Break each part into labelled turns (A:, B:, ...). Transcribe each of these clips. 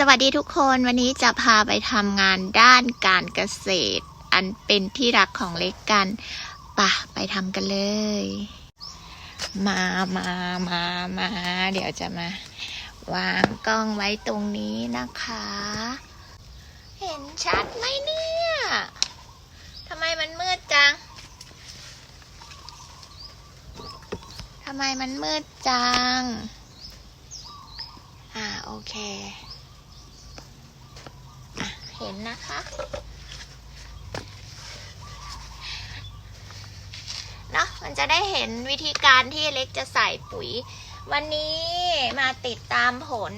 A: สวัสดีทุกคนวันนี้จะพาไปทำงานด้านการเกษตร อันเป็นที่รักของเล็กกันปะไปทำกันเลย มามามามาเดี๋ยวจะมา วางกล้องไว้ตรงนี้นะคะ เห็นชัดไหมเนี่ยทำไมมันมืดจังทำไมมันมืดจัง อ่าโอเค ห็นนะคะ เนาะมันจะได้เห็นวิธีการที่เล็กจะใส่ปุ๋ย วันนี้มาติดตามผล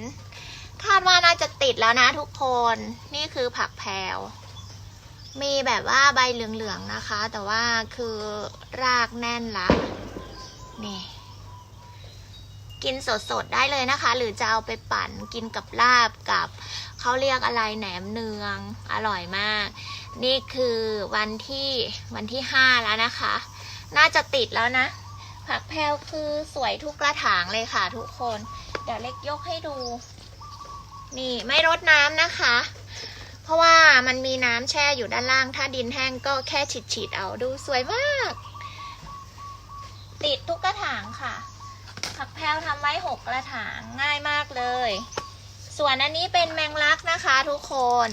A: คาดว่าน่าจะติดแล้วนะทุกคน นี่คือผักแพรวมีแบบว่าใบเหลืองๆนะคะ แต่ว่าคือรากแน่นละนี่กินสดๆ ได้เลยนะคะ หรือจะเอาไปปั่นกินกับลาบกับ เขาเรียกอะไรแหนมเนืองอร่อยมาก นี่คือวันที่วันที่ห้าแล้วนะคะ น่าจะติดแล้วนะ ผักแพรวคือสวยทุกกระถางเลยค่ะทุกคน เดี๋ยวเล็กยกให้ดู นี่ไม่รดน้ำนะคะ เพราะว่ามันมีน้ำแช่อยู่ด้านล่าง ถ้าดินแห้งก็แค่ฉีดๆเอาดูสวยมาก ติดทุกกระถางค่ะผักแพรวทำไว้หกกระถางง่ายมากเลย ส่วนอันนี้เป็นแมงลักนะคะทุกคน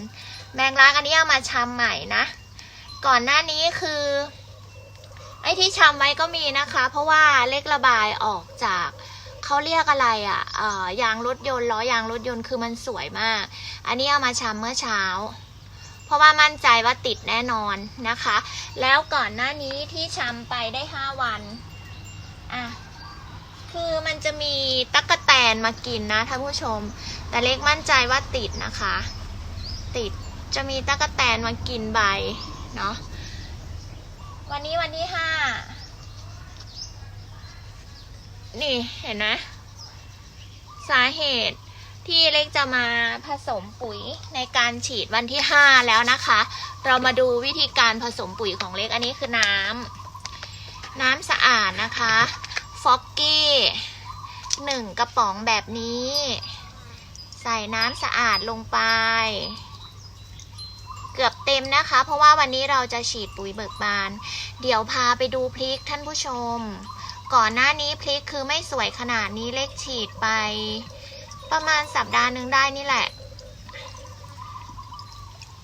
A: แมงลักอันนี้เอามาชำใหม่นะ ก่อนหน้านี้คือไอ้ที่ชำไว้ก็มีนะคะ เพราะว่าเล็กระบายออกจากเขาเรียกอะไรอะ่ะเอ่อยางรถยนต์ล้อยางรถยนต์คือมันสวยมาก อันนี้เอามาชำเมื่อเช้า เพราะว่ามั่นใจว่าติดแน่นอนนะคะ แล้วก่อนหน้านี้ที่ชำไปได้ห้าวันอะ คือมันจะมีตั๊กแตนมากินนะท่านผู้ชม แต่เล็กมั่นใจว่าติดนะคะ ติดจะมีตั๊กแตนมากินใบเนาะวันนี้วันที่ห้านี่เห็นไหมสาเหตุที่เล็กจะมาผสมปุ๋ยในการฉีดวันที่ห้าแล้วนะคะ เรามาดูวิธีการผสมปุ๋ยของเล็กอันนี้คือน้ำน้ำสะอาดนะคะ ฟอกกี้หนึ่งกระป๋องแบบนี้ ใส่น้ำสะอาดลงไป เกือบเต็มนะคะ เพราะว่าวันนี้เราจะฉีดปุ๋ยเบิกบาน เดี๋ยวพาไปดูพริกท่านผู้ชม ก่อนหน้านี้พริกคือไม่สวยขนาดนี้เล็กฉีดไป ประมาณสัปดาห์หนึ่งได้นี่แหละ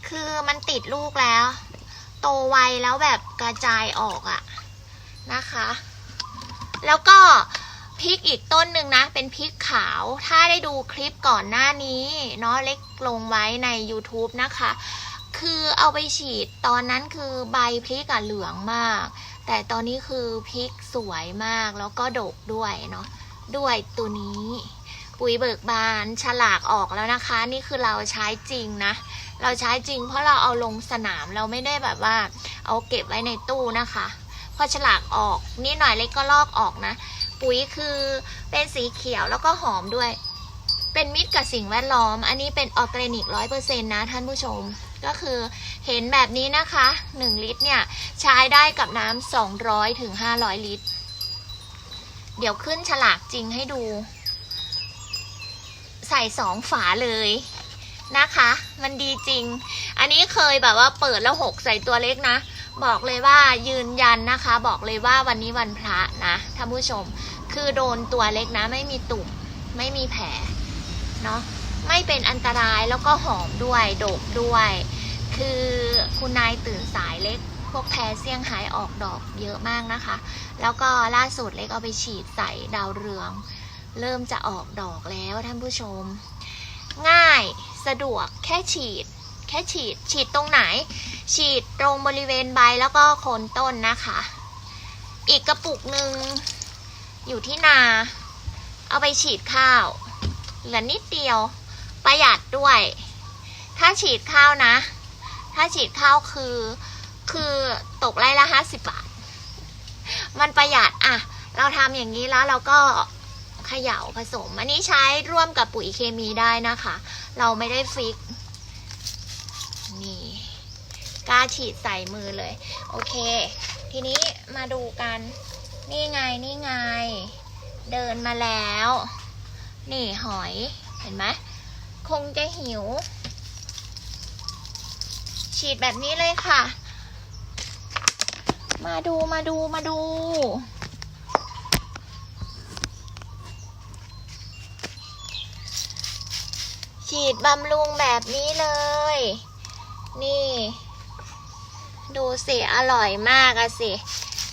A: คือมันติดลูกแล้ว โตไวแล้วแบบกระจายออกอะนะคะ แล้วก็พริกอีกต้นหนึ่งนะ เป็นพริกขาว ถ้าได้ดูคลิปก่อนหน้านี้เนาะเล็กลงไว้ใน YouTube นะคะ คือเอาไปฉีดตอนนั้นคือใบพริกอะเหลืองมาก แต่ตอนนี้คือพริกสวยมากแล้วก็ดกด้วยเนาะด้วยตัวนี้ ปุ๋ยเบิกบานฉลากออกแล้วนะคะ นี่คือเราใช้จริงนะ เราใช้จริงเพราะเราเอาลงสนามเราไม่ได้แบบว่า เอาเก็บไว้ในตู้นะคะ พอฉลากออกนี่หน่อยเล็กก็ลอกออกนะ ปุ๋ยคือเป็นสีเขียวแล้วก็หอมด้วย เป็นมิตรกับสิ่งแวดล้อม อันนี้เป็นออร์แกนิกร้อยเปอร์เซ็นต์นะท่านผู้ชม ก็คือเห็นแบบนี้นะคะ 1 ลิตรเนี่ย ใช้ได้กับน้ำ200ถึง500 ลิตร เดี๋ยวขึ้นฉลากจริงให้ดู ใส่สองฝาเลยนะคะ มันดีจริง อันนี้เคยแบบว่าเปิดแล้วหกใส่ตัวเล็กนะ บอกเลยว่ายืนยันนะคะ บอกเลยว่าวันนี้วันพระนะท่านผู้ชม คือโดนตัวเล็กนะ ไม่มีตุ่มไม่มีแผลเนาะไม่เป็นอันตรายแล้วก็หอมด้วยโดกด้วย คือคุณนายตื่นสายเล็ก พวกแพ้เซี่ยงไฮ้ออกดอกเยอะมากนะคะ แล้วก็ล่าสุดเล็กเอาไปฉีดใส่ดาวเรือง เริ่มจะออกดอกแล้วท่านผู้ชม ง่ายสะดวกแค่ฉีด ค่ฉีด ฉีดตรงไหน ฉีดตรงบริเวณใบแล้วก็โคนต้นนะคะ อีกกระปุกหนึ่งอยู่ที่นา เอาไปฉีดข้าว เหลือนิดเดียว ประหยัดด้วย ถ้าฉีดข้าวนะ ถ้าฉีดข้าวคือ คือตกไร่ละห้าสิบบาท มันประหยัดอะเราทำอย่างนี้แล้วเราก็เขย่าผสม อันนี้ใช้ร่วมกับปุ๋ยเคมีได้นะคะ เราไม่ได้ฟิก กล้าฉีดใส่มือเลย โอเค ทีนี้มาดูกัน นี่ไงนี่ไง เดินมาแล้ว นี่หอยเห็นไหมคงจะหิว ฉีดแบบนี้เลยค่ะ มาดูมาดูมาดูฉีดบำรุงแบบนี้เลย นี่ ดูสิอร่อยมากอะสิ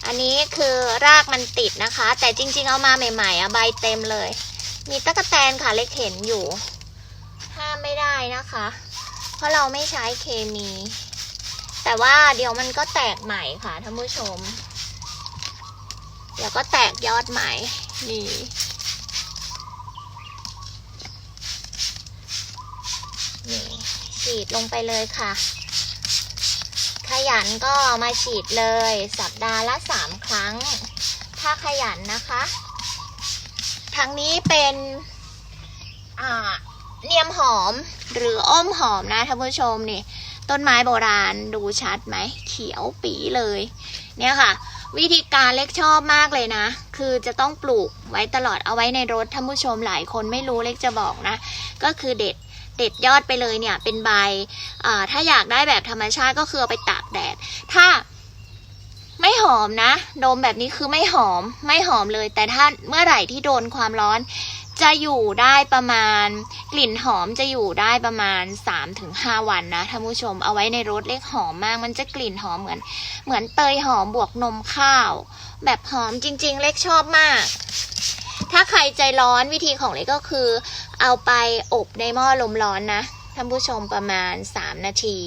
A: อันนี้คือรากมันติดนะคะ แต่จริง ๆ เอามาใหม่ๆอะใบเต็มเลย มีตะกะแตนค่ะเล็กเห็นอยู่ ห้ามไม่ได้นะคะ เพราะเราไม่ใช้เคมี แต่ว่าเดี๋ยวมันก็แตกใหม่ค่ะท่านผู้ชม เดี๋ยวก็แตกยอดใหม่นี่นี่ฉีดลงไปเลยค่ะ ยันก็มาฉีดเลยสัปดาห์ละสามครั้ง ถ้าขยันนะคะทั้งนี้เป็นเนียมหอมหรืออ้อมหอมนะท่านผู้ชมนี่ต้นไม้โบราณดูชัดไหมเขียวปีเลย เนี่ยค่ะ วิธีการเล็กชอบมากเลยนะ คือจะต้องปลูกไว้ตลอดเอาไว้ในรถท่านผู้ชมหลายคนไม่รู้เล็กจะบอกนะ ก็คือเด็ด เด็ดยอดไปเลยเนี่ยเป็นใบถ้าอยากได้แบบธรรมชาติก็คือเอาไปตากแดด ถ้าไม่หอมนะ ดมแบบนี้คือไม่หอมไม่หอมเลย แต่ถ้าเมื่อไหร่ที่โดนความร้อนจะอยู่ได้ประมาณ กลิ่นหอมจะอยู่ได้ประมาณ 3-5 วันนะท่านผู้ชมเอาไว้ในรถเล็กหอมมาก มันจะกลิ่นหอมเหมือน เหมือนเตยหอมบวกนมข้าว แบบหอมจริง ๆ เล็กชอบมาก ถ้าใครใจร้อนวิธีของเล็กก็คือ เอาไปอบในหม้อลมร้อนนะท่านผู้ชมประมาณ 3 นาที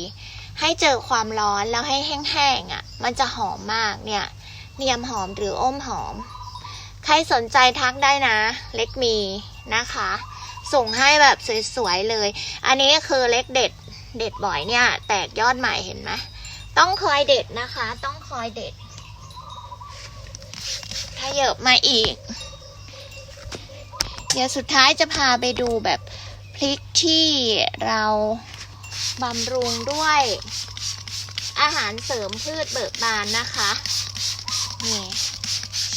A: ให้เจอความร้อนแล้วให้แห้งๆอะ่ะ มันจะหอมมากเนี่ยเนียมหอมหรืออ้มหอม ใครสนใจทักได้นะ เล็กมีนะคะ ส่งให้แบบสวยๆเลย อันนี้คือเล็กเด็ดเด็ดบ่อยเนี่ย แตกยอดใหม่เห็นไหมต้องคอยเด็ดนะคะ ต้องคอยเด็ดขยบมาอีก เดี๋ยวสุดท้ายจะพาไปดูแบบพริกที่เราบำรุงด้วย อาหารเสริมพืชเบิกบานนะคะ นี่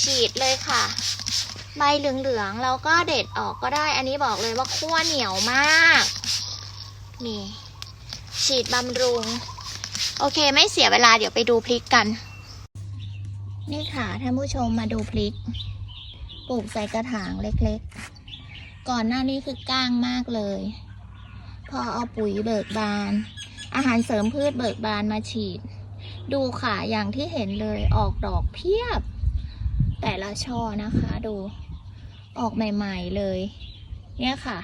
A: ฉีดเลยค่ะ ใบเหลืองๆเราก็เด็ดออกก็ได้ อันนี้บอกเลยว่าขั้วเหนียวมาก นี่ ฉีดบำรุง โอเคไม่เสียเวลาเดี๋ยวไปดูพริกกัน นี่ค่ะท่านผู้ชมมาดูพริก ปลูกใส่กระถางเล็กๆ ก่อนหน้านี้คือก้างมากเลย พอเอาปุ๋ยเบิกบาน อาหารเสริมพืชเบิกบานมาฉีด ดูค่ะอย่างที่เห็นเลยออกดอกเพียบ แต่ละช่อนะคะดูออกใหม่ ๆเลย เนี่ยค่ะ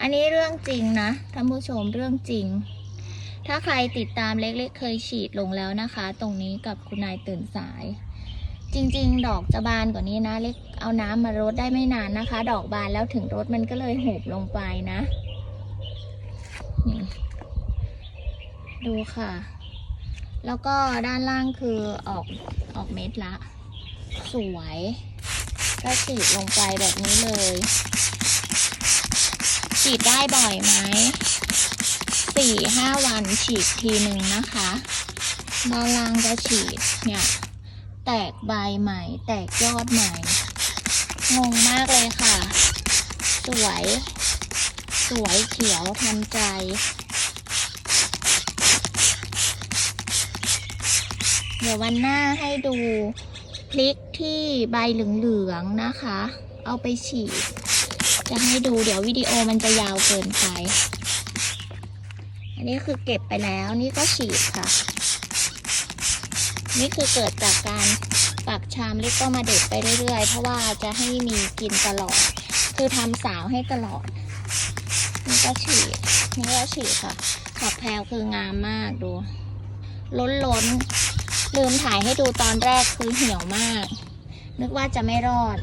A: อันนี้เรื่องจริงนะท่านผู้ชมเรื่องจริง ถ้าใครติดตามเล็กๆเคยฉีดลงแล้วนะคะ ตรงนี้กับคุณนายตื่นสาย จริง ๆ ดอกจะบานกว่านี้นะ เล็กเอาน้ำมารดได้ไม่นานนะคะ ดอกบานแล้วถึงรดมันก็เลยหุบลงไปนะ ดูค่ะ แล้วก็ด้านล่างคือออกออกเม็ดละ สวยก็ฉีดลงไปแบบนี้เลยฉีดได้บ่อยไหมสี่ห้าวันฉีดทีหนึ่งนะคะ ด้านล่างจะฉีดเนี่ย แตกใบใหม่ แตกยอดใหม่ งงมากเลยค่ะ สวย สวยเขียวทันใจ เดี๋ยววันหน้าให้ดูพริกที่ใบเหลืองๆนะคะ เอาไปฉีด จะให้ดูเดี๋ยววิดีโอมันจะยาวเกินไป อันนี้คือเก็บไปแล้วนี่ก็ฉีดค่ะ นี่คือเกิดจากการปักชามเล็กก็มาเด็ดไปเรื่อยๆ เพราะว่าจะให้มีกินตลอด คือทำสาวให้ตลอด นี่ก็ฉีดนี่ก็ฉีดค่ะฝักแพรวคืองามมากดู ล้นล้นลืมถ่ายให้ดูตอนแรกคือเหี่ยวมาก นึกว่าจะไม่รอด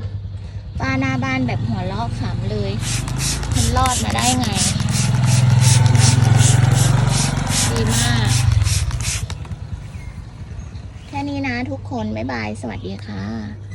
A: ป้าหน้าบ้านแบบหัวลอกขำเลยมันรอดมาได้ไง ดีมาก นี้นะทุกคน บ๊ายบาย สวัสดีค่ะ